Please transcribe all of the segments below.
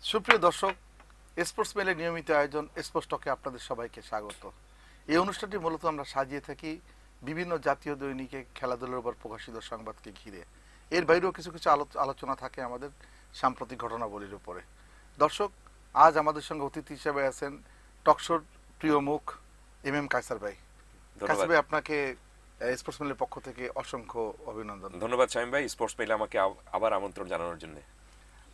সুপ্রিয় দর্শক স্পোর্টস মেলের নিয়মিত আয়োজন স্পোর্টস টকে আপনাদের সবাইকে স্বাগত। এই অনুষ্ঠানটি মূলত আমরা সাজিয়ে থাকি বিভিন্ন জাতীয় দৈনিকে খেলাধুলার উপর প্রকাশিত সংবাদকে ঘিরে। এর বাইরেও কিছু কিছু আলো- আলোচনা থাকে আমাদের সাম্প্রতিক ঘটনাবলীর উপরে। দর্শক আজ আমাদের সঙ্গে অতিথি হিসেবে আছেন টকশোর প্রিয় মুখ এম এম কায়সার ভাই। কায়সার ভাই আপনাকে স্পোর্টস মেলের পক্ষ থেকে অসংখ্য অভিনন্দন। ধন্যবাদ শামীম ভাই। স্পোর্টস মেইলে আমাকে আবার আমন্ত্রণ জানানোর জন্য।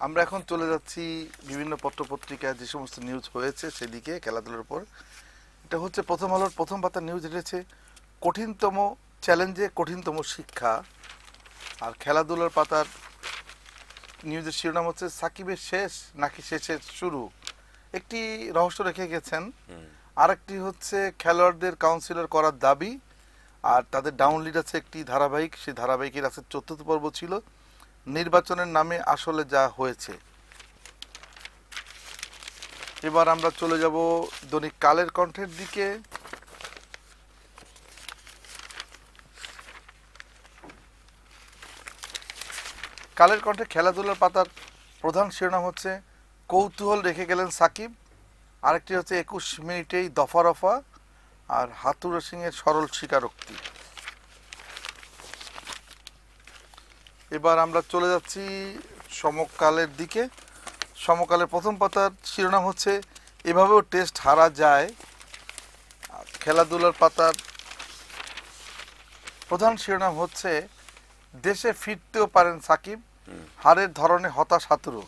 আমরা এখন চলে যাচ্ছি বিভিন্ন পত্রপত্রিকায় যে সমস্ত নিউজ হয়েছে সেদিকে খেলাধুলার উপর। এটা হচ্ছে প্রথম আলোর প্রথম পাতার নিউজ এসেছে কঠিনতম চ্যালেঞ্জে কঠিনতম শিক্ষা। আর খেলাধুলার পাতার নিউজের শিরোনাম হচ্ছে সাকিবের শেষ নাকি শেষের শুরু। একটি রহস্য রেখে গেছেন। আরেকটি হচ্ছে খেলোয়াড়দের কাউন্সিলর করার দাবি। আর তাদের ডাউন লিড আছে একটি ধারাবাহিক সেই ধারাবাহিকের আছে চতুর্থ পর্ব ছিল। নির্বাচনের নামে আসলে যা হয়েছে। এবার আমরা চলে যাব দৈনিক কালের কণ্ঠের দিকে। কালের কণ্ঠে খেলাধুলার পাতার প্রধান শিরোনাম হচ্ছে, কৌতূহল রেখে গেলেন সাকিব। আরেকটি হচ্ছে একুশ মিনিটেই দফা রফা আর হাতুড়া সিং এর সরল স্বীকারোক্তি। এবার আমরা চলে যাচ্ছি সমকালের দিকে। সমকালের প্রথম পাতার শিরোনাম হচ্ছে, এভাবেও টেস্ট হারা যায়। খেলাধুলার পাতার প্রধান শিরোনাম হচ্ছে, দেশে ফিরতেও পারেন সাকিব, হারের ধরনে হতাশ হাতুরু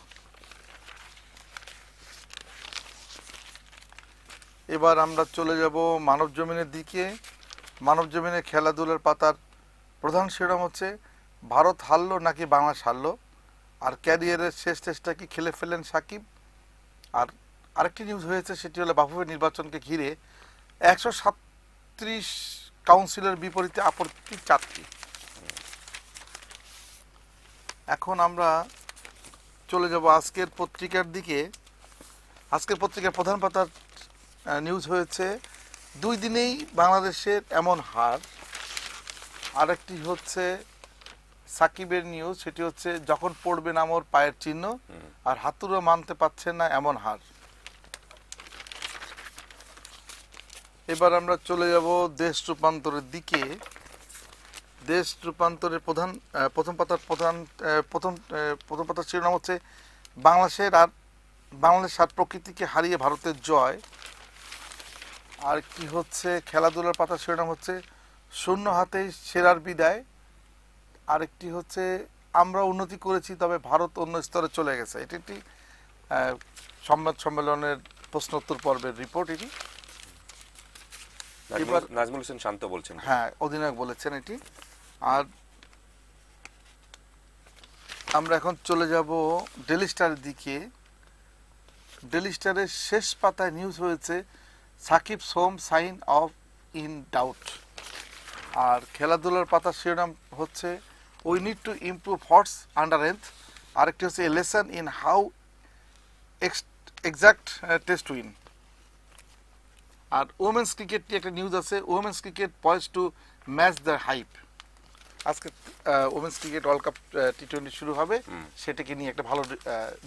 এবার আমরা চলে যাব মানব জমিনের দিকে। মানব জমিনের খেলাধুলার পাতার প্রধান শিরোনাম হচ্ছে ভারত হারলো নাকি বাংলাদেশ হারলো? আর ক্যারিয়ারের শেষ টেস্টটা কি খেলে ফেললেন সাকিব? আর আরেকটি নিউজ হয়েছে, সেটি হলো বাফুফের নির্বাচনকে ঘিরে একশো সাতত্রিশ কাউন্সিলের বিপরীতে আপত্তি চারটি। এখন আমরা চলে যাব আজকের পত্রিকার দিকে। আজকের পত্রিকার প্রধান পাতার নিউজ হয়েছে, দুই দিনেই বাংলাদেশের এমন হার। আরেকটি হচ্ছে সাকিবের নিউজ সেটি হচ্ছে যখন পড়বে না মোর পায়ের চিহ্ন, আর হাতুড়ো মানতে পারছেন না এমন হার। এবার আমরা চলে যাব দেশ রূপান্তরের দিকে। দেশ রূপান্তরের প্রধান প্রথম পাতার প্রধান প্রথম প্রথম পাতার শিরোনাম হচ্ছে বাংলাদেশের আর বাংলাদেশ আর প্রকৃতিকে হারিয়ে ভারতের জয়। আর কি হচ্ছে? খেলাধুলার পাতার শিরোনাম হচ্ছে শূন্য হাতে সেরার বিদায়। আরেকটি হচ্ছে আমরা উন্নতি করেছি তবে ভারত অন্য স্তরে চলে গেছে। এটি একটি সংবাদ সম্মেলনের প্রশ্নোত্তর পর্বের রিপোর্ট এটি। নাজমুল- হোসেন শান্ত বলছেন। হ্যাঁ অধিনায়ক বলেছেন এটি। আর আমরা এখন চলে যাব ডেলি স্টারের দিকে। ডেলি স্টারের শেষ পাতায় নিউজ হয়েছে সাকিব সোম সাইন অফ ইন ডাউট আর খেলাধুলার পাতার শিরোনাম হচ্ছে we need to improve horse under health আরেকটি হচ্ছে a lesson in how exact test win R women's cricket নিয়ে একটা নিউজ আছে। Women's cricket poise to match the hype আজকে women's cricket world cup T twenty শুরু হবে। সেটাকে নিয়ে একটা ভালো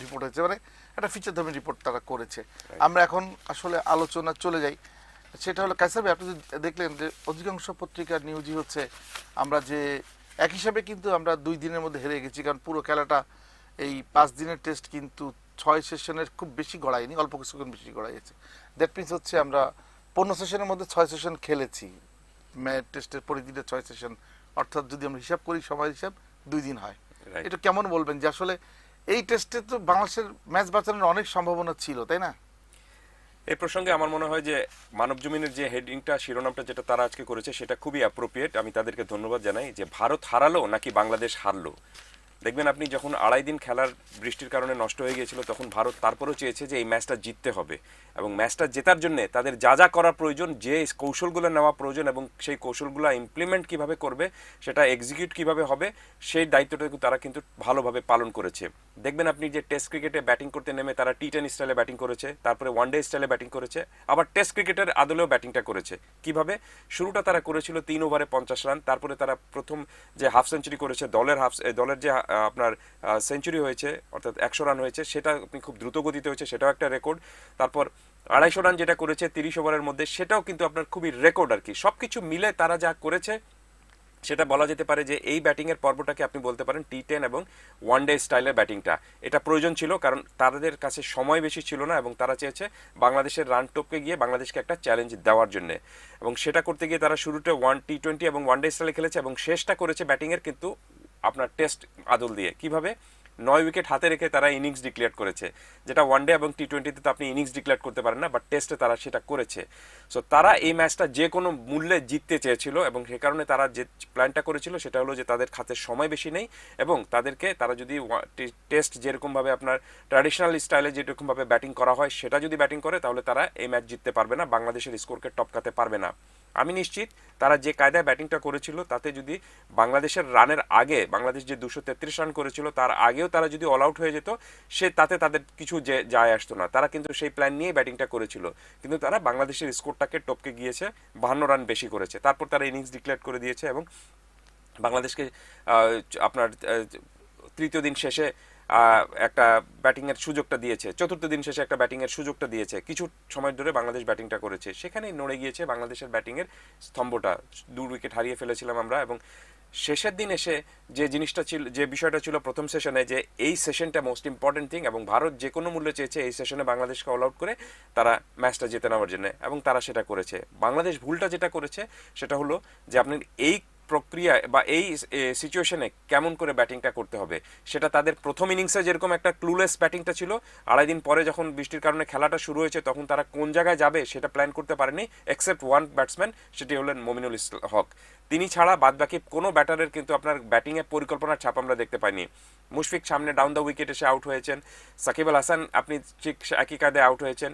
রিপোর্ট হয়েছে। মানে একটা ফিচার ধর্মী রিপোর্ট তারা করেছে। আমরা এখন আসলে আলোচনা চলে যাই। সেটা হলো কাইসার আপনি দেখলেন যে অধিকাংশ পত্রিকার নিউজই হচ্ছে আমরা যে এক হিসাবে কিন্তু আমরা দুই দিনের মধ্যে হেরে গেছি কারণ পুরো খেলাটা এই পাঁচ দিনের টেস্ট কিন্তু ছয় সেশনের খুব বেশি গড়ায়নি অল্প কিছুক্ষণ বেশি গড়াইছে দ্যাট মিনস হচ্ছে আমরা পনেরো সেশনের মধ্যে ছয় সেশন খেলেছি। ম্যাচ টেস্টের পরিধিটা ছয় সেশন অর্থাৎ যদি আমরা হিসাব করি সময় হিসাব দুই দিন হয়। এটা কেমন বলবেন যে আসলে এই টেস্টে তো বাংলাদেশের ম্যাচ বাঁচানোর অনেক সম্ভাবনা ছিল তাই না? এই প্রসঙ্গে আমার মনে হয় যে মানব জমিনের যে হেডিংটা শিরোনামটা যেটা তারা আজকে করেছে, সেটা খুবই অ্যাপ্রোপ্রিয়েট আমি তাদেরকে ধন্যবাদ জানাই যে ভারত হারালো নাকি বাংলাদেশ হারলো? দেখবেন আপনি যখন আড়াই দিন খেলার বৃষ্টির কারণে নষ্ট হয়ে গিয়েছিল, তখন ভারত তারপরেও চেয়েছে যে এই ম্যাচটা জিততে হবে। এবং ম্যাচটা জেতার জন্য তাদের যা যা করা প্রয়োজন, যে কৌশলগুলো নেওয়া প্রয়োজন এবং সেই কৌশলগুলো ইমপ্লিমেন্ট কীভাবে করবে, সেটা এক্সিকিউট কীভাবে হবে, সেই দায়িত্বটুকু তারা কিন্তু ভালোভাবে পালন করেছে। দেখবেন আপনি যে টেস্ট ক্রিকেটে ব্যাটিং করতে নেমে তারা টি টেন স্টাইলে ব্যাটিং করেছে, তারপরে ওয়ান ডে স্টাইলে ব্যাটিং করেছে, আবার টেস্ট ক্রিকেটের আদলেও ব্যাটিংটা করেছে। কীভাবে? শুরুটা তারা করেছিল তিন ওভারে পঞ্চাশ রান তারপরে তারা প্রথম যে হাফ সেঞ্চুরি করেছে, দলের হাফ দলের যে আপনার সেঞ্চুরি হয়েছে, অর্থাৎ একশো রান হয়েছে, সেটা আপনি খুব দ্রুত গতিতে হয়েছে, সেটাও একটা রেকর্ড তারপর আড়াইশো রান যেটা করেছে তিরিশ ওভারের মধ্যে, সেটাও কিন্তু আপনার খুবই রেকর্ড আর কি। সব কিছু মিলে তারা যা করেছে, সেটা বলা যেতে পারে যে এই ব্যাটিংয়ের পর্বটাকে আপনি বলতে পারেন টি টেন এবং ওয়ান ডে স্টাইলের ব্যাটিংটা এটা প্রয়োজন ছিল, কারণ তাদের কাছে সময় বেশি ছিল না এবং তারা চেয়েছে বাংলাদেশের রান টপকে গিয়ে বাংলাদেশকে একটা চ্যালেঞ্জ দেওয়ার জন্য। এবং সেটা করতে গিয়ে তারা শুরুতে ওয়ান টি টোয়েন্টি এবং ওয়ান ডে স্টাইলে খেলেছে এবং শেষটা করেছে ব্যাটিংয়ের কিন্তু আপনার টেস্ট আদল দিয়ে। কীভাবে? নয় উইকেট হাতে রেখে তারা ইনিংস ডিক্লেয়ার করেছে। যেটা ওয়ান ডে এবং টি টোয়েন্টিতে তো আপনি ইনিংস ডিক্লেয়ার করতে পারেন না, বাট টেস্টে তারা সেটা করেছে। সো তারা এই ম্যাচটা যে কোনো মূল্যে জিততে চেয়েছিল এবং সে কারণে তারা যে প্ল্যানটা করেছিল সেটা হলো যে তাদের খাতে সময় বেশি নেই এবং তাদেরকে তারা যদি টেস্ট যেরকমভাবে আপনার ট্র্যাডিশনাল স্টাইলে যেরকমভাবে ব্যাটিং করা হয় সেটা যদি ব্যাটিং করে তাহলে তারা এই ম্যাচ জিততে পারবে না, বাংলাদেশের স্কোরকে টপকাতে পারবে না। আমি নিশ্চিত তারা যে কায়দায় ব্যাটিংটা করেছিল, তাতে যদি বাংলাদেশের রানের আগে, বাংলাদেশ যে দুশো তেত্রিশ রান করেছিল, তার আগেও তারা যদি অল আউট হয়ে যেত, সে তাতে তাদের কিছু যে যায় আসতো না। তারা কিন্তু সেই প্ল্যান নিয়ে ব্যাটিংটা করেছিল। কিন্তু তারা বাংলাদেশের স্কোরটাকে টপকে গিয়েছে, বাহান্ন রান বেশি করেছে। তারপর তারা ইনিংস ডিক্লেয়ার করে দিয়েছে এবং বাংলাদেশকে আপনার তৃতীয় দিন শেষে একটা ব্যাটিংয়ের সুযোগটা দিয়েছে। চতুর্থ দিন শেষে একটা ব্যাটিংয়ের সুযোগটা দিয়েছে। কিছু সময় ধরে বাংলাদেশ ব্যাটিংটা করেছে। সেখানেই নড়ে গিয়েছে বাংলাদেশের ব্যাটিংয়ের স্তম্ভটা। দু উইকেট হারিয়ে ফেলেছিলাম আমরা এবং শেষের দিন এসে যে জিনিসটা ছিল, যে বিষয়টা ছিল প্রথম সেশনে যে এই সেশনটা মোস্ট ইম্পর্টেন্ট থিং এবং ভারত যে কোনো মূল্যে চেয়েছে এই সেশনে বাংলাদেশকে অল আউট করে তারা ম্যাচটা জিতে নেওয়ার জন্য এবং তারা সেটা করেছে। বাংলাদেশ ভুলটা যেটা করেছে সেটা হলো যে আপনি এই প্রক্রিয়া বা এই সিচুয়েশনে কেমন করে ব্যাটিংটা করতে হবে, সেটা তাদের প্রথম ইনিংসে যেরকম একটা ক্লুলেস ব্যাটিংটা ছিল, আড়াই দিন পরে যখন বৃষ্টির কারণে খেলাটা শুরু হয়েছে, তখন তারা কোন জায়গায় যাবে সেটা প্ল্যান করতে পারেনি এক্সেপ্ট ওয়ান ব্যাটসম্যান সেটি হলেন মমিনুল হক। তিনি ছাড়া বাদবাকি কোনো ব্যাটারের কিন্তু আপনার ব্যাটিংয়ের পরিকল্পনার ছাপ আমরা দেখতে পাইনি। মুশফিক সামনে ডাউন দ্য উইকেট এসে আউট হয়েছেন, সাকিব আল হাসান আপনি ঠিক একই কায়দায় আউট হয়েছেন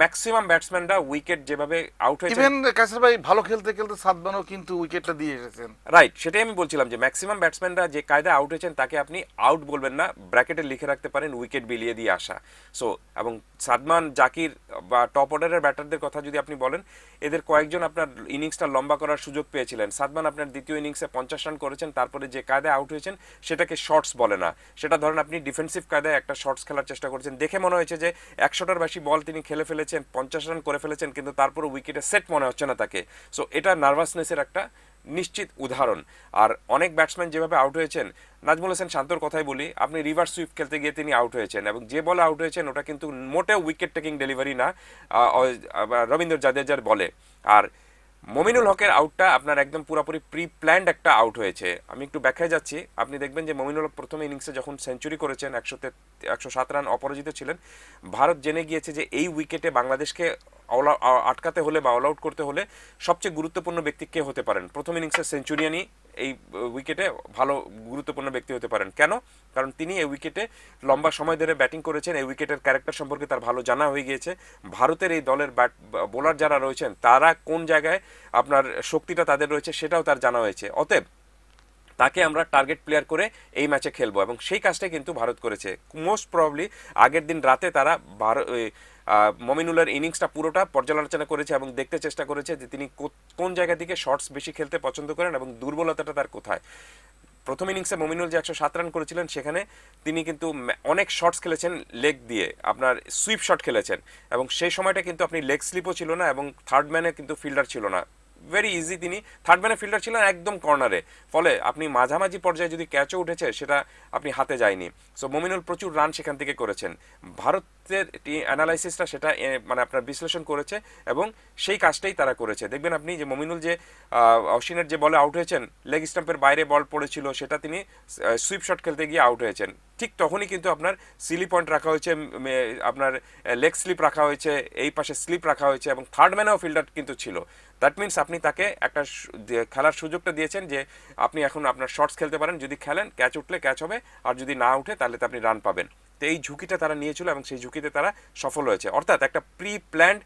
ম্যাক্সিমাম ব্যাটসম্যানরা উইকেট যেভাবে আউট হয়েছে ইভেন কাসার ভাই ভালো খেলতে খেলতে সাতবানও কিন্তু উইকেটটা দিয়ে এসেছেন। রাইট সেটাই আমি বলছিলাম যে ম্যাক্সিমাম ব্যাটসম্যানরা যে কায়দায় আউট হয়েছেন তাকে আপনি আউট বলবেন না ব্র্যাকেটে লিখে রাখতে পারেন উইকেট বিলিয়ে দিয়ে আসা। সো এবং সাদমান জাকির বা টপ অর্ডারের ব্যাটারদের কথা যদি আপনি বলেন এদের কয়েকজন আপনার ইনিংসটা লম্বা করার সুযোগ পেয়েছিলেন। সাদমান আপনার দ্বিতীয় ইনিংসে পঞ্চাশ রান করেছেন তারপরে যে কায়দায় আউট হয়েছেন সেটাকে শর্টস বলে না। সেটা ধরেন আপনি ডিফেন্সিভ কায়দায় একটা শর্টস খেলার চেষ্টা করেছেন। দেখে মনে হয়েছে যে একশোটার বেশি বল তিনি খেলে ফেলেছেন, পঞ্চাশ রান করে ফেলেছেন, কিন্তু তারপরে উইকেটে সেট মনে হচ্ছে না তাকে। সো এটা নার্ভাসনেসের একটা নিশ্চিত উদাহরণ। আর অনেক ব্যাটসম্যান যেভাবে আউট হয়েছেন, নাজমুল হোসেন শান্তর কথাই বলি, আপনি রিভার্স সুইপ খেলতে গিয়ে তিনি আউট হয়েছেন এবং যে বলে আউট হয়েছেন, ওটা কিন্তু মোটেও উইকেট টেকিং ডেলিভারি না রবীন্দ্র জাদেজার বলে। আর মমিনুল হকের আউটটা আপনার একদম পুরোপুরি প্রি প্ল্যান্ড একটা আউট হয়েছে। আমি একটু ব্যাখ্যায় যাচ্ছি। আপনি দেখবেন যে মমিনুল হক প্রথম ইনিংসে যখন সেঞ্চুরি করেছেন, একশো একশো সাত রান অপরাজিত ছিলেন, ভারত জেনে গিয়েছে যে এই উইকেটে বাংলাদেশকে আটকাতে হলে বা অল আউট করতে হলে সবচেয়ে গুরুত্বপূর্ণ ব্যক্তি কে হতে পারেন? প্রথম ইনিংসে সেঞ্চুরিয়ানই এই উইকেটে ভালো গুরুত্বপূর্ণ ব্যক্তি হতে পারেন। কেন? কারণ তিনি এই উইকেটে লম্বা সময় ধরে ব্যাটিং করেছেন। এই উইকেটের ক্যারেক্টার সম্পর্কে তার ভালো জানা হয়ে গিয়েছে। ভারতের এই দলের ব্যাট বোলার যারা রয়েছেন, তারা কোন জায়গায় আপনার শক্তিটা তাদের রয়েছে সেটাও তার জানা হয়েছে। অতএব তাকে আমরা টার্গেট প্লেয়ার করে এই ম্যাচে খেলব এবং সেই কাজটাই কিন্তু ভারত করেছে। মোস্ট প্রবলি আগের দিন রাতে তারা ভারত মমিনুলের ইনিংসটা পুরোটা পর্যালোচনা করেছে এবং দেখতে চেষ্টা করেছে যে তিনি কোন জায়গা থেকে শর্টস বেশি খেলতে পছন্দ করেন এবং দুর্বলতাটা তার কোথায়। প্রথম ইনিংসে মমিনুল যে একশো সাত রান করেছিলেন, সেখানে তিনি কিন্তু অনেক শর্টস খেলেছেন লেগ দিয়ে, আপনার সুইপ শট খেলেছেন এবং সেই সময়টা কিন্তু আপনি লেগ স্লিপও ছিল না এবং থার্ড ম্যানে কিন্তু ফিল্ডার ছিল না। ভেরি ইজি তিনি থার্ড ম্যানে ফিল্ডার ছিলেন একদম কর্নারে ফলে আপনি মাঝামাঝি পর্যায়ে যদি ক্যাচও উঠেছে, সেটা আপনি হাতে যায়নি। সো মমিনুল প্রচুর রান সেখান থেকে করেছেন। ভারতের অ্যানালাইসিসটা সেটা মানে আপনার বিশ্লেষণ করেছে এবং সেই কাজটাই তারা করেছে। দেখবেন আপনি যে মমিনুল যে অশ্বিনের যে বলে আউট হয়েছেন লেগ স্টাম্পের বাইরে বল পড়েছিল, সেটা তিনি সুইপ শট খেলতে গিয়ে আউট হয়েছেন। ঠিক তখনই কিন্তু আপনার সিলি পয়েন্ট রাখা হয়েছে আপনার লেগ স্লিপ রাখা হয়েছে, এই পাশে স্লিপ রাখা হয়েছে এবং থার্ড ম্যানেও ফিল্ডার কিন্তু ছিল। দ্যাট মিনস আপনি তাকে একটা খেলার সুযোগটা দিয়েছেন যে, আপনি এখন আপনার শর্টস খেলতে পারেন, যদি খেলেন ক্যাচ উঠলে ক্যাচ হবে, আর যদি না উঠে তাহলে তো আপনি রান পাবেন। তো এই ঝুঁকিটা তারা নিয়েছিল এবং সেই ঝুঁকিতে তারা সফল হয়েছে। অর্থাৎ একটা প্রি প্ল্যান্ড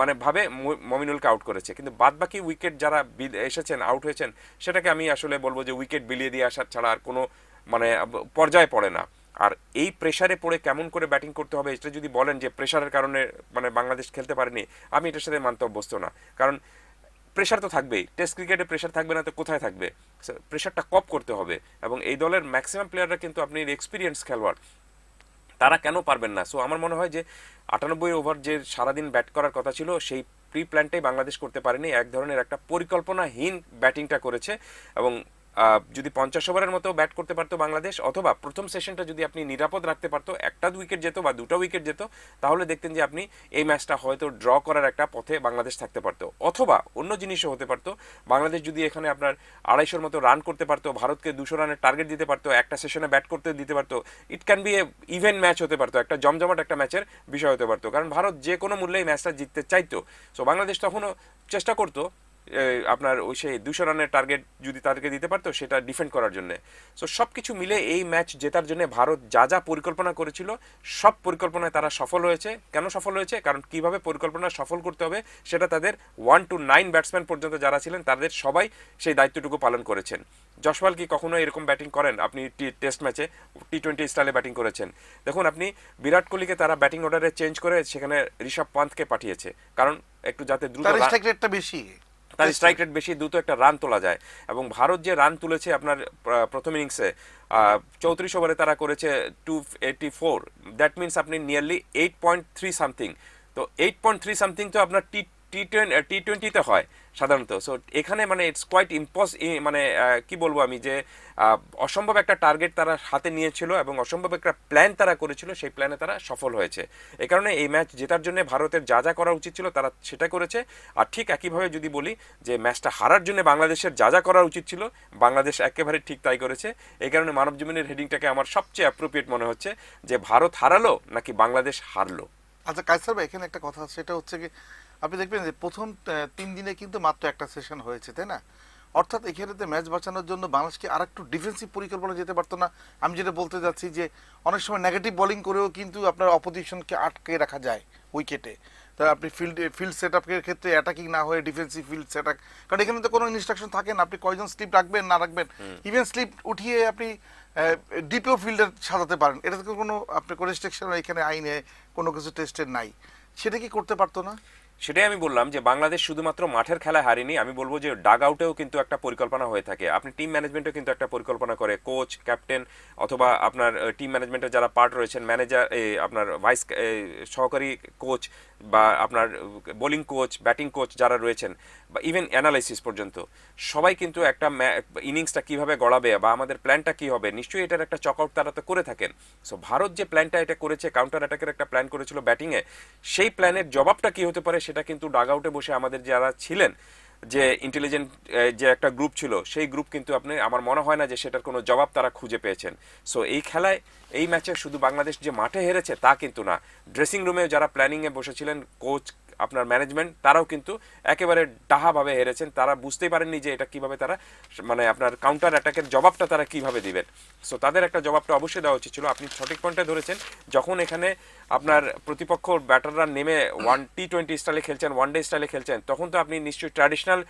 মানে ভাবে মমিনুলকে আউট করেছে। কিন্তু বাদবাকি উইকেট যারা এসেছেন আউট হয়েছেন, সেটাকে আমি আসলে বলব যে উইকেট বিলিয়ে দিয়ে আসার ছাড়া আর কোনো মানে পর্যায়ে পড়ে না। আর এই প্রেসারে পড়ে কেমন করে ব্যাটিং করতে হবে এটা যদি বলেন যে প্রেসারের কারণে মানে বাংলাদেশ খেলতে পারেনি, আমি এটার সাথে মানতে অভ্যস্ত না। কারণ প্রেশার তো থাকবেই টেস্ট ক্রিকেটে প্রেশার থাকবে না তো কোথায় থাকবে? প্রেশারটা কপ করতে হবে। এবং এই দলের ম্যাক্সিমাম প্লেয়াররা কিন্তু আপনি এক্সপিরিয়েন্স খেলোয়াড়। তারা কেন পারবেন না? সো আমার মনে হয় যে আটানব্বই ওভার যে সারাদিন ব্যাট করার কথা ছিল, সেই প্রি প্ল্যানটাই বাংলাদেশ করতে পারেনি। এক ধরনের একটা পরিকল্পনাহীন ব্যাটিংটা করেছে এবং যদি পঞ্চাশ ওভারের মতো ব্যাট করতে পারতো বাংলাদেশ, অথবা প্রথম সেশনটা যদি আপনি নিরাপদ রাখতে পারতো, একটা উইকেট যেত বা দুটো উইকেট যেত, তাহলে দেখতেন যে আপনি এই ম্যাচটা হয়তো ড্র করার একটা পথে বাংলাদেশ থাকতে পারতো। অথবা অন্য জিনিসও হতে পারতো, বাংলাদেশ যদি এখানে আপনার আড়াইশোর মতো রান করতে পারতো, ভারতকে দুশো রানের টার্গেট দিতে পারতো, একটা সেশনে ব্যাট করতে দিতে পারতো it can be a event match হতে পারতো, একটা জমজমাট একটা ম্যাচের বিষয় হতে পারতো। কারণ ভারত যে কোনো মূল্যেই ম্যাচটা জিততে চাইতো। সো বাংলাদেশ তখনও চেষ্টা করতো আপনার ওই সেই দুশো রানের টার্গেট যদি তাদেরকে দিতে পারতো সেটা ডিফেন্ড করার জন্য। সো সব কিছু মিলে এই ম্যাচ জেতার জন্য ভারত যা যা পরিকল্পনা করেছিল সব পরিকল্পনায় তারা সফল হয়েছে। কেন সফল হয়েছে? কারণ কীভাবে পরিকল্পনা সফল করতে হবে সেটা তাদের ওয়ান টু নাইন ব্যাটসম্যান পর্যন্ত যারা ছিলেন তাদের সবাই সেই দায়িত্বটুকু পালন করেছেন। জশপাল কি কখনো এরকম ব্যাটিং করেন? আপনি টেস্ট ম্যাচে টি টোয়েন্টি স্টাইলে ব্যাটিং করেছেন। দেখুন আপনি বিরাট কোহলিকে তারা ব্যাটিং অর্ডারে চেঞ্জ করে সেখানে ঋষভ পান্তকে পাঠিয়েছে। কারণ একটু যাতে দ্রুত বেশি। তার স্ট্রাইক রেট বেশি দ্রুত একটা রান তোলা যায়। এবং ভারত যে রান তুলেছে আপনার প্রথম ইনিংসে চৌত্রিশ ওভারে তারা করেছে two eighty four that means আপনি nearly eight point three something তো এইট পয়েন্ট থ্রি সামথিং তো আপনার টি টি টি টোয়েন্টিতে হয়, সাধারণত। সো এখানে মানে ইটস কোয়াইট ইম্পস মানে কি বলব আমি যে অসম্ভব একটা টার্গেট তারা হাতে নিয়েছিল এবং অসম্ভব একটা প্ল্যান তারা করেছিল, সেই প্ল্যানে তারা সফল হয়েছে। এই কারণে এই ম্যাচ জেতার জন্য ভারতের যা যা করা উচিত ছিল তারা সেটা করেছে। আর ঠিক একইভাবে যদি বলি যে ম্যাচটা হারার জন্য বাংলাদেশের যা যা করা উচিত ছিল, বাংলাদেশ একেবারে ঠিক তাই করেছে। এই কারণে মানব জমিনের হেডিংটাকে আমার সবচেয়ে অ্যাপ্রোপ্রিয়েট মনে হচ্ছে যে, ভারত হারালো নাকি বাংলাদেশ হারলো? আচ্ছা কাজ এখানে একটা কথা সেটা হচ্ছে কি আপনি দেখবেন যে প্রথম তিন দিনে কিন্তু মাত্র একটা সেশন হয়েছে তাই না? অর্থাৎ এখানেতে ম্যাচ বাঁচানোর জন্য বাংলাদেশকে আর একটু ডিফেন্সিভ পরিকল্পনা যেতে পারতো না। আমি যেটা বলতে যাচ্ছি যে অনেক সময় নেগেটিভ বোলিং করেও কিন্তু আপনার অপোজিশনকে আটকে রাখা যায় উইকেটে তা আপনি ফিল্ড ফিল্ড সেট আপের ক্ষেত্রে অ্যাটাকিং না হয়ে ডিফেন্সিভ ফিল্ড সেট আপ কারণ এখানে তো কোনো ইনস্ট্রাকশন থাকে না আপনি কয়জন স্লিপ রাখবেন না রাখবেন। ইভেন স্লিপ উঠিয়ে আপনি ডিপিও ফিল্ডার সাজাতে পারেন। এটা থেকে কোনো আপনি কোনো রেস্ট্রিকশন এখানে আইনে কোনো কিছু টেস্টের নাই। সেটা কি করতে পারতো না? সেটাই আমি বললাম যে বাংলাদেশ শুধুমাত্র মাঠের খেলায় হারেনি, আমি বলব যে ডাগ আউটেও কিন্তু একটা পরিকল্পনা হয়ে থাকে। আপনি টিম ম্যানেজমেন্টও কিন্তু একটা পরিকল্পনা করে কোচ ক্যাপ্টেন অথবা আপনার টিম ম্যানেজমেন্টের যারা পার্ট রয়েছেন ম্যানেজার আপনার ভাইস সহকারী কোচ বা আপনার বোলিং কোচ ব্যাটিং কোচ যারা রয়েছেন, বা ইভেন অ্যানালাইসিস পর্যন্ত, সবাই কিন্তু একটা ইনিংসটা কীভাবে গড়াবে বা আমাদের প্ল্যানটা কি হবে, নিশ্চয়ই এটার একটা চক আউট তারা তো করে থাকেন। সো ভারত যে প্ল্যানটা এটা করেছে কাউন্টার অ্যাটাকের একটা প্ল্যান করেছিল ব্যাটিংয়ে সেই প্ল্যানের জবাবটা কি হতে পারে সেটা কিন্তু ডাগ আউটে বসে আমাদের যারা ছিলেন, যে ইন্টেলিজেন্ট যে একটা গ্রুপ ছিল, সেই গ্রুপ কিন্তু আপনি, আমার মনে হয় না যে সেটার কোনো জবাব তারা খুঁজে পেয়েছেন। সো এই খেলায়, এই ম্যাচে শুধু বাংলাদেশ যে মাঠে হেরেছে তা কিন্তু না। ড্রেসিং রুমে যারা প্ল্যানিংয়ে বসেছিলেন কোচ আপনার ম্যানেজমেন্ট তারাও কিন্তু একেবারে ডাহাভাবে হেরেছেন। তারা বুঝতেই পারেননি যে এটা কীভাবে তারা মানে আপনার কাউন্টার অ্যাটাকের জবাবটা তারা কীভাবে দিবেন। সো তাদের একটা জবাবটা অবশ্যই দেওয়া উচিত ছিল। আপনি সঠিক পয়েন্টে ধরেছেন। যখন এখানে আপনার প্রতিপক্ষ ব্যাটাররা নেমে ওয়ান টি টোয়েন্টি স্টাইলে খেলছেন ওয়ান ডে স্টাইলে খেলছেন, তখন তো আপনি নিশ্চয়ই ট্র্যাডিশনাল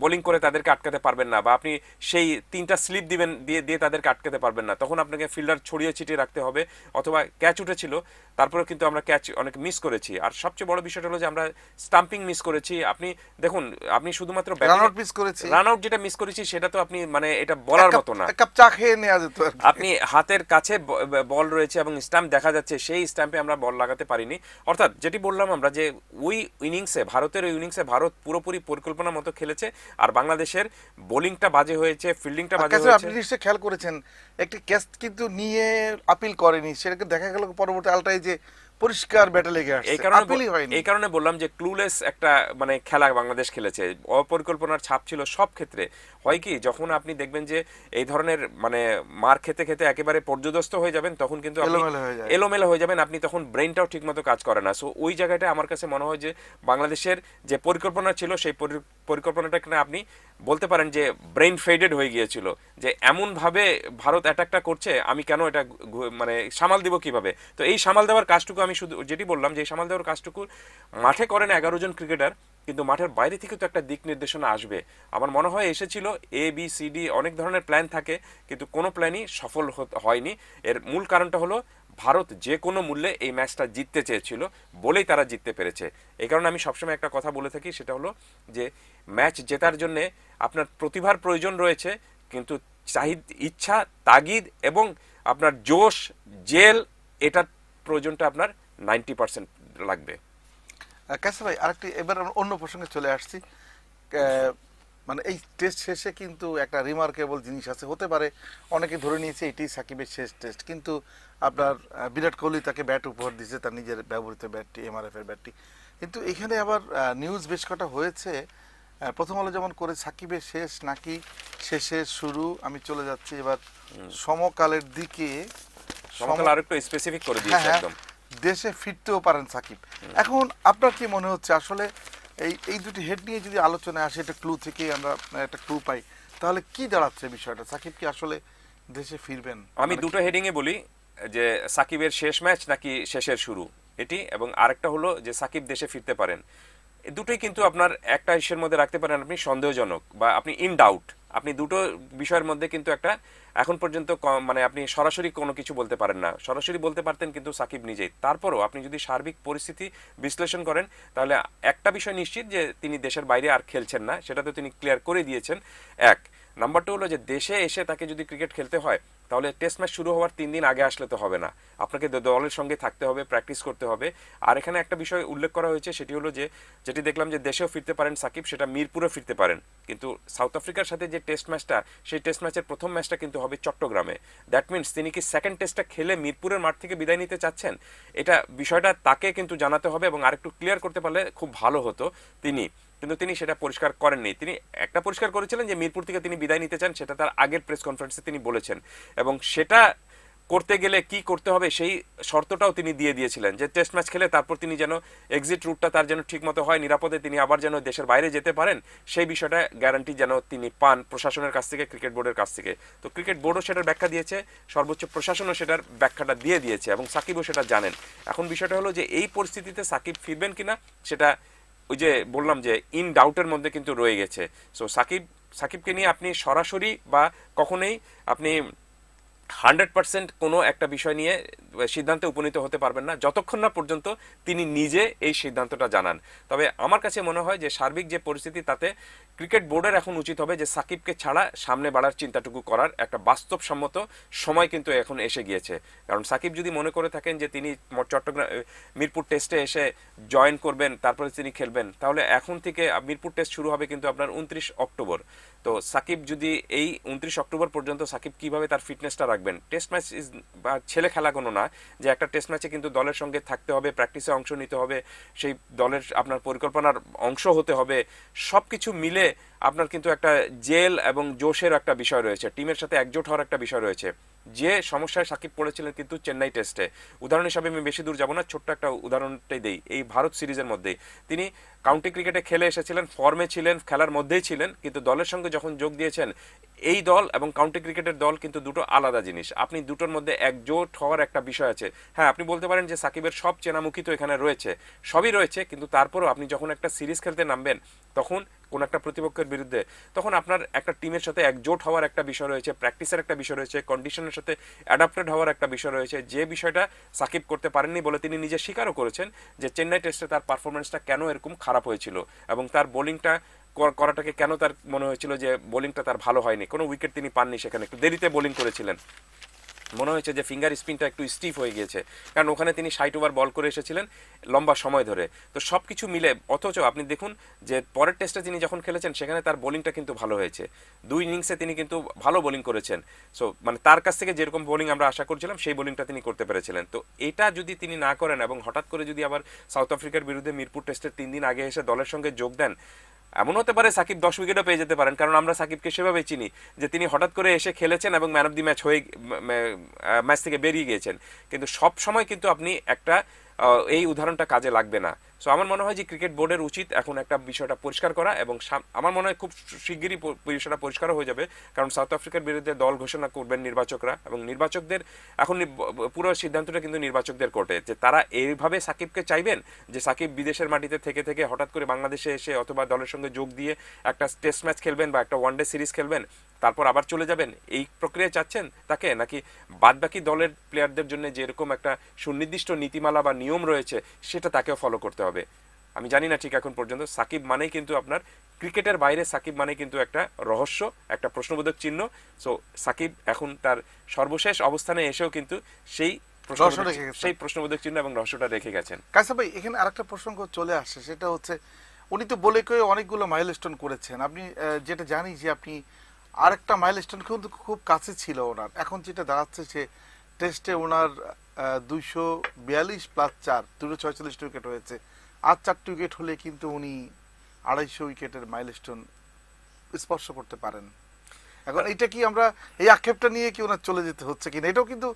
বোলিং করে তাদেরকে আটকাতে পারবেন না বা আপনি সেই তিনটা স্লিপ দিবেন দিয়ে দিয়ে তাদেরকে আটকাতে পারবেন না। তখন আপনাকে ফিল্ডার ছড়িয়ে ছিটিয়ে রাখতে হবে অথবা ক্যাচ উঠেছিল তারপরে কিন্তু আমরা ক্যাচ অনেক মিস করেছি। আর সবচেয়ে বড় বিষয়টা হলো যে আমরা স্টাম্পিং মিস করেছি। আপনি দেখুন আপনি শুধুমাত্র রান আউট মিস করেছে। রান আউট যেটা মিস করেছি সেটা তো আপনি মানে এটা বলার মতো না। কাপ চা খেয়ে নেওয়া যেত আপনি হাতের কাছে বল রয়েছে এবং স্ট্যাম্প দেখা যাচ্ছে সেই স্ট্যাম্পে আমরা বল লাগাতে পারিনি। অর্থাৎ যেটি বললাম আমরা যে ওই ইনিংসে ভারতের ওই ইনিংসে ভারত পুরোপুরি পরিকল্পনা মতো খেলেছে। আর বাংলাদেশের বোলিংটা বাজে হয়েছে ফিল্ডিংটা বাজে হয়েছে। আপনি নিশ্চয়ই খেয়াল করেছেন একটি ক্যাচ কিন্তু নিয়ে আপিল করেনি সেটাকে দেখা গেল পরবর্তী আলটাই যে পরিষ্কার ব্যাটে লেগে আসছে। এই কারণে আপিলই হয়নি। এই কারণে বললাম যে ক্লুলেস একটা মানে খেলা বাংলাদেশ খেলেছে। অপরিকল্পনার ছাপ ছিল সব ক্ষেত্রে। হয় কি যখন আপনি দেখবেন যে এই ধরনের মানে মার খেতে খেতে একেবারে পর্যদস্ত হয়ে যাবেন তখন কিন্তু আপনি এলোমেলো হয়ে যাবেন আপনি তখন ব্রেনটাও ঠিকমতো কাজ করে না। সো ওই জায়গাটা আমার কাছে মনে হয় যে বাংলাদেশের যে পরিকল্পনা ছিল সেই পরিকল্পনাটা পরিকল্পনাটাকে না আপনি বলতে পারেন যে ব্রেন ফেডেড হয়ে গিয়েছিল। যে এমনভাবে ভারত অ্যাটাকটা করছে আমি কেন এটা মানে সামাল দিব কীভাবে? তো এই সামাল দেওয়ার কাজটুকু আমি শুধু যেটি বললাম যে সামাল দেওয়ার কাজটুকু মাঠে করেন এগারো জন ক্রিকেটার, কিন্তু মাঠের বাইরে থেকে তো একটা দিক নির্দেশনা আসবে। আমার মনে হয় এসেছিল এ বি সি ডি অনেক ধরনের প্ল্যান থাকে, কিন্তু কোনো প্ল্যানই সফল হয়নি। এর মূল কারণটা হলো ভারত যে কোনো মূল্যে এই ম্যাচটা জিততে চেয়েছিল বলেই তারা জিততে পেরেছে। এই কারণে আমি সবসময় একটা কথা বলে থাকি, সেটা হলো যে ম্যাচ জেতার জন্যে আপনার প্রতিভার প্রয়োজন রয়েছে, কিন্তু চাহিদ, ইচ্ছা, তাগিদ এবং আপনার জোশ, জেল, এটার প্রয়োজনটা আপনার নাইনটি পার্সেন্ট লাগবে। কাসা ভাই আরেকটি এবার আমরা অন্য প্রসঙ্গে চলে আসছি। মানে এই টেস্ট শেষে কিন্তু একটা রিমার্কেবল জিনিস আছে হতে পারে অনেকে ধরে নিয়েছে এটি সাকিবের শেষ টেস্ট কিন্তু আপনার বিরাট কোহলি তাকে ব্যাট উপহার দিয়েছে তার নিজের ব্যবহৃত ব্যাটটি এমআরএফ এর ব্যাটটি কিন্তু এখানে আবার নিউজ বেশ কটা হয়েছে। প্রথম আলো যেমন করে সাকিবের শেষ নাকি শেষের শুরু আমি চলে যাচ্ছি এবার সমকালের দিকে। সমকাল সম- আরেকটু স্পেসিফিক করে হ্যাঁ দিয়েছে হ্যাঁ। একদম। দেশে ফিরতেও পারেন সাকিব। এখন আপনার কি মনে হচ্ছে? আসলে এই এই দুটি হেড নিয়ে যদি আলোচনায় আসে একটা ক্লু থেকে আমরা একটা ক্লু পাই তাহলে কি দাঁড়াচ্ছে বিষয়টা? সাকিব কি আসলে দেশে ফিরবেন? আমি মানে দুটো হেডিং এ বলি যে সাকিবের শেষ ম্যাচ নাকি শেষের শুরু এটি এবং আরেকটা হলো যে সাকিব দেশে ফিরতে পারেন। এই দুটোই কিন্তু আপনার একটা ইস্যুর মধ্যে রাখতে পারেন আপনি সন্দেহজনক বা আপনি ইন ডাউট আপনি দুটো বিষয়ের মধ্যে কিন্তু একটা, এখন পর্যন্ত মানে আপনি সরাসরি কোনো কিছু বলতে পারেন না। সরাসরি বলতে পারতেন কিন্তু সাকিব নিজেই। তারপরও আপনি যদি সার্বিক পরিস্থিতি বিশ্লেষণ করেন, তাহলে একটা বিষয় নিশ্চিত যে তিনি দেশের বাইরে আর খেলছেন না সেটা তো তিনি ক্লিয়ার করে দিয়েছেন, এক। নাম্বার টু হলো যে দেশে এসে তাকে যদি ক্রিকেট খেলতে হয়, তাহলে টেস্ট ম্যাচ শুরু হওয়ার তিন দিন আগে আসলে তো হবে না। আপনাকে দলের সঙ্গে থাকতে হবে প্র্যাকটিস করতে হবে। আর এখানে একটা বিষয় উল্লেখ করা হয়েছে, সেটি হলো যে, যেটি দেখলাম যে দেশেও ফিরতে পারেন সাকিব, সেটা মিরপুরে ফিরতে পারেন। কিন্তু সাউথ আফ্রিকার সাথে যে টেস্ট ম্যাচটা সেই টেস্ট ম্যাচের প্রথম ম্যাচটা কিন্তু হবে চট্টগ্রামে। দ্যাট মিনস তিনি কি সেকেন্ড টেস্টটা খেলে মিরপুরের মাঠ থেকে বিদায় নিতে চাচ্ছেন? এটা বিষয়টা তাকে কিন্তু জানাতে হবে এবং আরেকটু ক্লিয়ার করতে পারলে খুব ভালো হতো তিনি। কিন্তু তিনি সেটা পরিষ্কার করেননি। তিনি একটা পরিষ্কার করেছিলেন যে, মিরপুর থেকে তিনি বিদায় নিতে চান, সেটা তার আগের প্রেস কনফারেন্সে তিনি বলেছেন। এবং সেটা করতে গেলে কি করতে হবে সেই শর্তটাও তিনি দিয়ে দিয়েছিলেন যে, টেস্ট ম্যাচ খেলে তারপর তিনি যেন এক্সিট রুটটা তার যেন ঠিকমতো হয়, নিরাপদে তিনি আবার যেন দেশের বাইরে যেতে পারেন, সেই বিষয়টা গ্যারান্টি যেন তিনি পান প্রশাসনের কাছ থেকে ক্রিকেট বোর্ডের কাছ থেকে। তো ক্রিকেট বোর্ডও সেটার ব্যাখ্যা দিয়েছে, সর্বোচ্চ প্রশাসনও সেটার ব্যাখ্যাটা দিয়ে দিয়েছে এবং সাকিবও সেটা জানেন। এখন বিষয়টা হলো যে, এই পরিস্থিতিতে সাকিব ফিরবেন কিনা, সেটা ওই যে বললাম যে ইন ডাউটের মধ্যে কিন্তু রয়ে গেছে। সো সাকিব, সাকিবকে নিয়ে আপনি সরাসরি বা কখনোই আপনি হান্ড্রেড পার্সেন্ট কোনো একটা বিষয় নিয়ে সিদ্ধান্তে উপনীত হতে পারবেন না। যতক্ষণ না পর্যন্ত তিনি নিজে এই সিদ্ধান্তটা জানান। তবে আমার কাছে মনে হয় যে সার্বিক যে পরিস্থিতি তাতে ক্রিকেট বোর্ডের এখন উচিত হবে যে সাকিবকে ছাড়া সামনে বাড়ার চিন্তাটুকু করার একটা বাস্তবসম্মত সময় কিন্তু এখন এসে গিয়েছে। কারণ সাকিব যদি মনে করে থাকেন যে তিনি চট্টগ্রাম মিরপুর টেস্টে এসে জয়েন করবেন, তারপরে তিনি খেলবেন, তাহলে এখন থেকে মিরপুর টেস্ট শুরু হবে কিন্তু আপনার উনত্রিশ অক্টোবর। তো সাকিব যদি এই উনত্রিশ অক্টোবর পর্যন্ত সাকিব কীভাবে তার ফিটনেসটা রাখবেন? টেস্ট ম্যাচ ইজ বা ছেলে খেলা কোনো না, যে একটা টেস্ট ম্যাচে কিন্তু দলের সঙ্গে থাকতে হবে, প্র্যাকটিসে অংশ নিতে হবে, সেই দলের আপনার পরিকল্পনার অংশ হতে হবে সব কিছু মিলে আপনার কিন্তু একটা জেল এবং জোশের একটা বিষয় রয়েছে। টিমের সাথে একজোট হওয়ার একটা বিষয় রয়েছে। যে সমস্যায় সাকিব পড়েছিলেন কিন্তু চেন্নাই টেস্টে। উদাহরণ হিসাবে আমি বেশি দূর যাব না, ছোট্ট একটা উদাহরণটাই দেই। এই ভারত সিরিজের মধ্যেই। তিনি কাউন্টি ক্রিকেটে খেলে এসেছিলেন ফর্মে ছিলেন, খেলার মধ্যেই ছিলেন, কিন্তু দলের সঙ্গে যখন যোগ দিয়েছেন এই দল এবং কাউন্টি ক্রিকেটের দল কিন্তু দুটো আলাদা জিনিস। আপনি দুটোর মধ্যে একজোট হওয়ার একটা বিষয় আছে। হ্যাঁ আপনি বলতে পারেন যে সাকিবের সব চেনামুখী তো এখানে রয়েছে। সবই রয়েছে, কিন্তু তারপরেও আপনি যখন একটা সিরিজ খেলতে নামবেন, তখন কোন একটা প্রতিপক্ষের বিরুদ্ধে, তখন আপনার একটা টিমের সাথে একজোট হওয়ার একটা বিষয় রয়েছে প্র্যাকটিসের একটা বিষয় রয়েছে কন্ডিশনের সাথে অ্যাডাপ্টেড হওয়ার একটা বিষয় রয়েছে। যে বিষয়টা সাকিব করতে পারেননি বলে তিনি নিজে স্বীকারও করেছেন যে, চেন্নাই টেস্টে তার পারফরমেন্সটা কেন এরকম খারাপ হয়েছিল এবং তার বোলিংটা করাটাকে কেন তার মনে হয়েছিল যে বোলিংটা তার ভালো হয়নি? কোনো উইকেট তিনি পাননি সেখানে। একটু দেরিতে বোলিং করেছিলেন। মনে হয়েছে যে ফিঙ্গার স্পিনটা একটু স্টিফ হয়ে গিয়েছে। কারণ ওখানে তিনি ষাট ওভার বল করে এসেছিলেন লম্বা সময় ধরে। তো সব কিছু মিলে, অথচ আপনি দেখুন যে পরের টেস্টে তিনি যখন খেলেছেন, সেখানে তার বোলিংটা কিন্তু ভালো হয়েছে। দুই ইনিংসে তিনি কিন্তু ভালো বোলিং করেছেন। সো মানে তার কাছ থেকে যেরকম বোলিং আমরা আশা করছিলাম, সেই বোলিংটা তিনি করতে পেরেছিলেন। তো এটা যদি তিনি না করেন এবং হঠাৎ করে যদি আবার সাউথ আফ্রিকার বিরুদ্ধে মিরপুর টেস্টের তিন দিন আগে এসে দলের সঙ্গে যোগ দেন এমন হতে পারে সাকিব দশ উইকেটও পেয়ে যেতে পারেন, কারণ আমরা সাকিবকে সেভাবে চিনি যে তিনি হঠাৎ করে এসে খেলেছেন এবং ম্যান অফ দি ম্যাচ হয়ে ম্যাচ থেকে বেরিয়ে গিয়েছেন। কিন্তু সব সময় কিন্তু আপনি একটা এই উদাহরণটা কাজে লাগবে না। সো আমার মনে হয় যে ক্রিকেট বোর্ডের উচিত এখন একটা বিষয়টা পরিষ্কার করা এবং আমার মনে হয় খুব শিগগিরই বিষয়টা পরিষ্কার হয়ে যাবে। কারণ সাউথ আফ্রিকার বিরুদ্ধে দল ঘোষণা করবেন নির্বাচকরা এবং নির্বাচকদের এখন পুরো সিদ্ধান্তটা কিন্তু নির্বাচকদের কোর্টে যে তারা এইভাবে সাকিবকে চাইবেন যে সাকিব বিদেশের মাটিতে থেকে থেকে হঠাৎ করে বাংলাদেশে এসে অথবা দলের সঙ্গে যোগ দিয়ে একটা টেস্ট ম্যাচ খেলবেন বা একটা ওয়ানডে সিরিজ খেলবেন, তারপর আবার চলে যাবেন, এই প্রক্রিয়া চাচ্ছেন তাকে? নাকি বাদবাকি দলের প্লেয়ারদের জন্য যেরকম একটা সুনির্দিষ্ট নীতিমালা বা নিয়ম রয়েছে, সেটা তাকেও ফলো করতে হবে? আমি জানি না ঠিক এখন পর্যন্ত। সাকিব মানেই কিন্তু আপনার ক্রিকেটের বাইরে সাকিব মানে কিন্তু একটা রহস্য একটা প্রশ্নবোধক চিহ্ন। সো সাকিব এখন তার সর্বশেষ অবস্থানে এসেও কিন্তু সেই। সেই প্রশ্নবোধক চিহ্ন এবং রহস্যটা রেখে গেছেন। কাইসা ভাই এখানে আরেকটা প্রসঙ্গ চলে আসছে সেটা হচ্ছে উনি তো বলে কয়ে অনেকগুলো মাইলস্টোন করেছেন। আপনি যেটা জানি যে আপনি আরেকটা মাইলস্টোন কিন্তু খুব কাছে ছিল ওনার। এখন যেটা দাঁড়াচ্ছে যে টেস্টে ওনার দুইশো বিয়াল্লিশ প্লাস চার দুশো ছয়চল্লিশ উইকেট হয়েছে। আর চারটি উইকেট হলে কিন্তু উনি আড়াইশো উইকেটের মাইলস্টোন স্পর্শ করতে পারেন। এখন এটা কি আমরা এই আক্ষেপটা নিয়ে কি ওনার চলে যেতে হচ্ছে কিনা? এটাও কিন্তু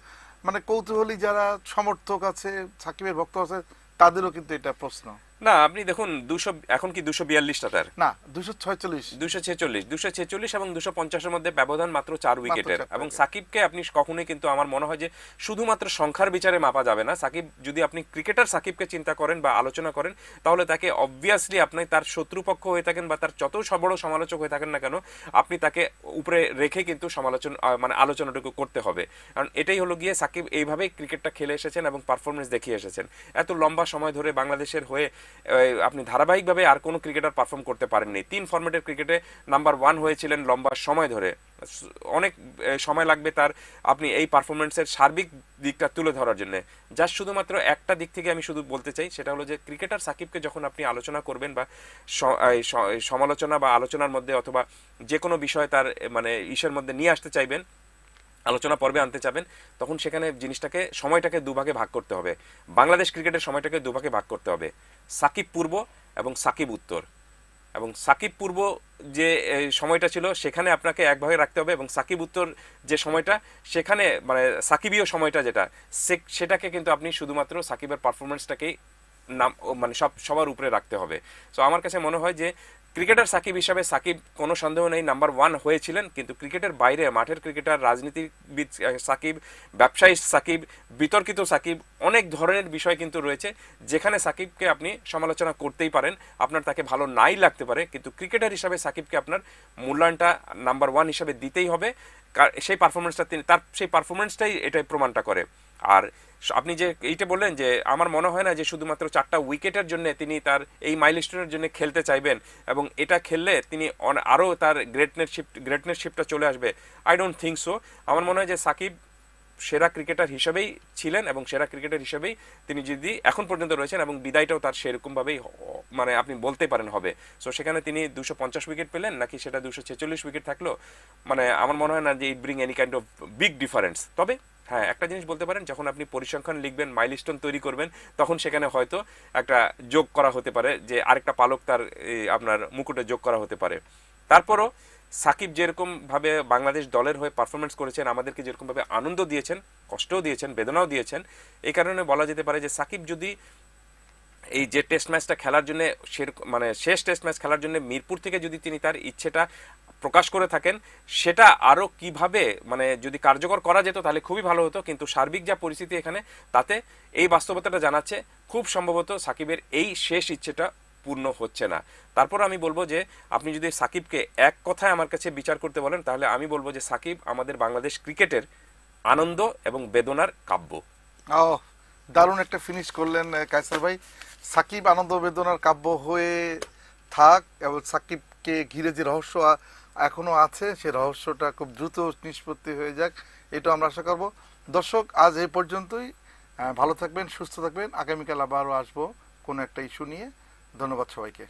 মানে কৌতূহলী যারা সমর্থক আছে, সাকিবের ভক্ত আছে, তাদেরও কিন্তু এটা প্রশ্ন। না আপনি দেখুন দুশো এখন কি দুশো বিয়াল্লিশটা তার? না দুশো ছয়চল্লিশ। দুশো ছেচল্লিশ দুশো ছেচল্লিশ এবং দুশো পঞ্চাশের মধ্যে ব্যবধান মাত্র চার উইকেটের। এবং সাকিবকে আপনি কখনোই কিন্তু আমার মনে হয় যে শুধুমাত্র সংখ্যার বিচারে মাপা যাবে না। সাকিব যদি আপনি ক্রিকেটার সাকিবকে চিন্তা করেন বা আলোচনা করেন তাহলে তাকে অবভিয়াসলি আপনি তার শত্রুপক্ষ হয়ে থাকেন বা তার যত বড় সমালোচক হয়ে থাকেন না কেন আপনি তাকে উপরে রেখে কিন্তু সমালোচনা মানে আলোচনাটুকু করতে হবে। কারণ এটাই হলো গিয়ে সাকিব এইভাবেই ক্রিকেটটা খেলে এসেছেন এবং পারফরমেন্স দেখিয়ে এসেছেন। এত লম্বা সময় ধরে বাংলাদেশের হয়ে আপনি ধারাবাহিকভাবে আর কোনো ক্রিকেটার পারফর্ম করতে পারেননি। তিন ফরম্যাটের ক্রিকেটে নাম্বার ওয়ান হয়েছিলেন লম্বা সময় ধরে। অনেক সময় লাগবে তার আপনি এই পারফরমেন্সের সার্বিক দিকটা তুলে ধরার জন্য। যা শুধুমাত্র একটা দিক থেকে আমি শুধু বলতে চাই, সেটা হলো যে ক্রিকেটার সাকিবকে যখন আপনি আলোচনা করবেন বা সমালোচনা বা আলোচনার মধ্যে অথবা যে কোনো বিষয় তার মানে ইসের মধ্যে নিয়ে আসতে চাইবেন, আলোচনা পর্বে আনতে চাবেন, তখন সেখানে জিনিসটাকে, সময়টাকে দুভাগে ভাগ করতে হবে। বাংলাদেশ ক্রিকেটের সময়টাকে দুভাগে ভাগ করতে হবে। সাকিব পূর্ব এবং সাকিব উত্তর। এবং সাকিব পূর্ব যে সময়টা ছিল, সেখানে আপনাকে একভাবে রাখতে হবে এবং সাকিব উত্তর যে সময়টা, সেখানে মানে সাকিবীয় সময়টা যেটা সেটাকে কিন্তু আপনি শুধুমাত্র সাকিবের পারফরমেন্সটাকেই নাম মানে সব, সবার উপরে রাখতে হবে। তো আমার কাছে মনে হয় যে ক্রিকেটার সাকিব হিসাবে সাকিব কোনো সন্দেহ নেই নাম্বার ওয়ান হয়েছিলেন, কিন্তু ক্রিকেটের বাইরে মাঠের ক্রিকেটার, রাজনীতিবিদ সাকিব, ব্যবসায়ী সাকিব, বিতর্কিত সাকিব, অনেক ধরনের বিষয় কিন্তু রয়েছে, যেখানে সাকিবকে আপনি সমালোচনা করতেই পারেন, আপনার তাকে ভালো নাই লাগতে পারে, কিন্তু ক্রিকেটার হিসাবে সাকিবকে আপনার মূল্যায়নটা নাম্বার ওয়ান হিসাবে দিতেই হবে সেই পারফরমেন্সটা তিনি, তার সেই পারফরমেন্সটাই এটাই প্রমাণটা করে। আর আপনি যে এইটা বললেন যে আমার মনে হয় না যে শুধুমাত্র চারটা উইকেটের জন্য তিনি তার এই মাইলস্টোনের জন্য খেলতে চাইবেন এবং এটা খেললে তিনি আরও তার গ্রেটনেসশিপ গ্রেটনেসশিপটা চলে আসবে। আই ডোন্ট থিঙ্ক সো আমার মনে হয় যে সাকিব সেরা ক্রিকেটার হিসেবেই ছিলেন এবং সেরা ক্রিকেটার হিসেবেই তিনি যদি এখন পর্যন্ত রয়েছেন এবং বিদায়টাও তার সেরকমভাবেই মানে আপনি বলতে পারেন হবে। সো সেখানে তিনি দুশো পঞ্চাশ উইকেট পেলেন, নাকি সেটা দুশো ছেচল্লিশ উইকেট থাকল? মানে আমার মনে হয় না যে it bring any kind of big difference তবে হ্যাঁ একটা জিনিস বলতে পারেন, যখন আপনি পরিসংখ্যান লিখবেন মাইলস্টোন তৈরি করবেন, তখন সেখানে হয়তো একটা যোগ করা হতে পারে, যে আরেকটা পালক তার আপনার মুকুটে যোগ করা হতে পারে। তারপরও সাকিব যেরকম ভাবে বাংলাদেশ দলের হয়ে পারফরমেন্স করেছেন, আমাদেরকে যেরকমভাবে আনন্দ দিয়েছেন, কষ্টও দিয়েছেন, বেদনাও দিয়েছেন, এই কারণে বলা যেতে পারে যে সাকিব যদি এই যে টেস্ট ম্যাচটা খেলার জন্য সেরক- মানে শেষ টেস্ট ম্যাচ খেলার জন্য মিরপুর থেকে যদি তিনি তার ইচ্ছেটা প্রকাশ করে থাকেন, সেটা আরও কীভাবে মানে যদি কার্যকর করা যেত তাহলে খুবই ভালো হতো। কিন্তু সার্বিক যা পরিস্থিতি এখানে, তাতে এই বাস্তবতাটা জানাচ্ছে, খুব সম্ভবত সাকিবের এই শেষ ইচ্ছেটা পূর্ণ হচ্ছে না। তারপর আমি বলব যে, আপনি যদি সাকিবকে এক কথায় আমার কাছে বিচার করতে বলেন, তাহলে আমি বলব যে সাকিব আমাদের বাংলাদেশ ক্রিকেটের আনন্দ এবং বেদনার কাব্য। দারুণ একটা ফিনিশ করলেন কায়সার ভাই। সাকিব আনন্দ বেদনার কাব্য হয়ে থাক, এবং সাকিবকে ঘিরে যে রহস্য এখনও আছে, সে রহস্যটা খুব দ্রুত নিষ্পত্তি হয়ে যাক, এটা আমরা আশা করব। দর্শক, আজ এই পর্যন্তই। ভালো থাকবেন, সুস্থ থাকবেন। আগামীকাল আবারও আসব কোনো একটা ইস্যু নিয়ে। ধন্যবাদ সবাইকে।